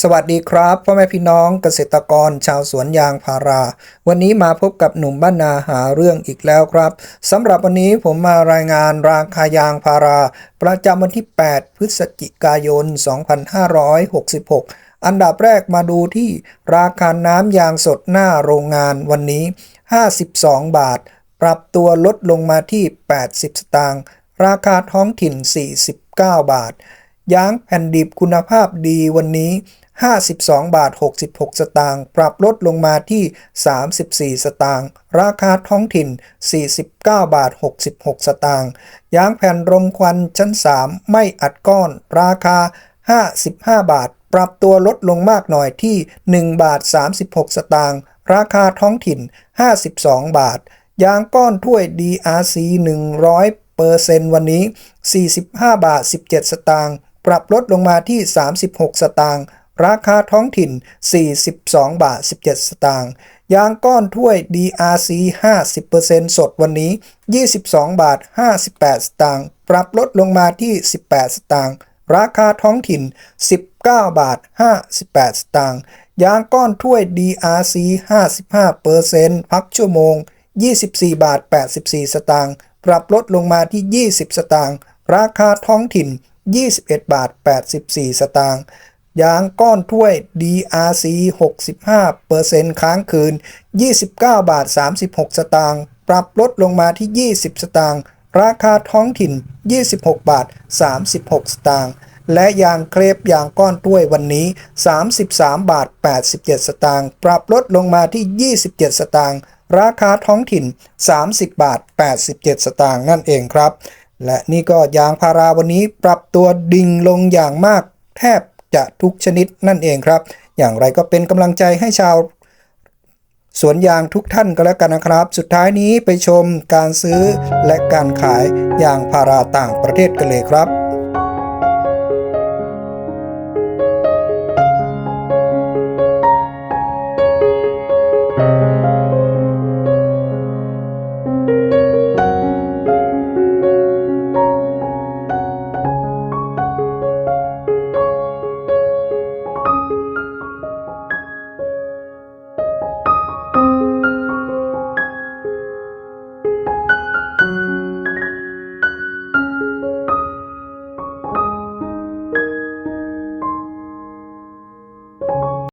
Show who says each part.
Speaker 1: สวัสดีครับพ่อแม่พี่น้องเกษตรกรชาวสวนยางพารา วันนี้มาพบกับหนุ่มบ้านนาหาเรื่องอีกแล้วครับสำหรับวันนี้ผมมารายงานราคายางพารา ประจำวันที่ 8 พฤศจิกายน 2566 อันดับแรกมาดูที่ราคาน้ำยางสดหน้าโรงงานวันนี้ 52 บาท ปรับตัวลดลงมาที่ 80 สตางค์ราคาท้องถิ่น 49 บาท ยางแผ่นดิบคุณภาพดีวันนี้ 52 บาท 66 สตางค์ปรับลดลงมาที่ 34 สตางค์ราคาท้องถิ่น 49 บาท 66 สตางค์ยางแผ่นรมควันชั้น 3 ไม่อัดก้อน ราคา 55 บาท ปรับตัวลดลงมากหน่อยที่ 1 บาท 36 สตางค์ราคาท้องถิ่น 52 บาท ยางก้อนถ้วย DRC 100เปอร์เซนต์วันนี้ 45 บาท 17 สตางค์ ปรับลดลงมาที่ 36 สตางค์ราคาท้องถิ่น 42 บาท 17 สตางค์ยางก้อนถ้วย DRC 50%สดวันนี้ 22 บาท 58 สตางค์ปรับลดลงมาที่ 18 สตางค์ราคาท้องถิ่น 19 บาท 58 สตางค์ยางก้อนถ้วย DRC 55%พักชั่วโมง 24 บาท 84 สตางค์ปรับลดลงมาที่ 20 สตางค์ราคาท้องถิ่น 21 บาท 84 สตางค์ยางก้อนถ้วย DRC 65%ค้างคืน 29 บาท 36 สตางค์ปรับลดลงมาที่ 20 สตางค์ราคาท้องถิ่น 26 บาท 36 สตางค์และยางเครปยางก้อนถ้วยวันนี้ 33 บาท 87 สตางค์ปรับลดลงมาที่ 27 สตางค์ราคาท้องถิ่น 30 บาท 87 สตางค์นั่นเองครับ และนี่ก็ยางพาราวันนี้ปรับตัวดิ่งลงอย่างมาก แทบจะทุกชนิดนั่นเองครับ อย่างไรก็เป็นกำลังใจให้ชาวสวนยางทุกท่านก็แล้วกันนะครับ สุดท้ายนี้ไปชมการซื้อและการขายยางพาราต่างประเทศกันเลยครับ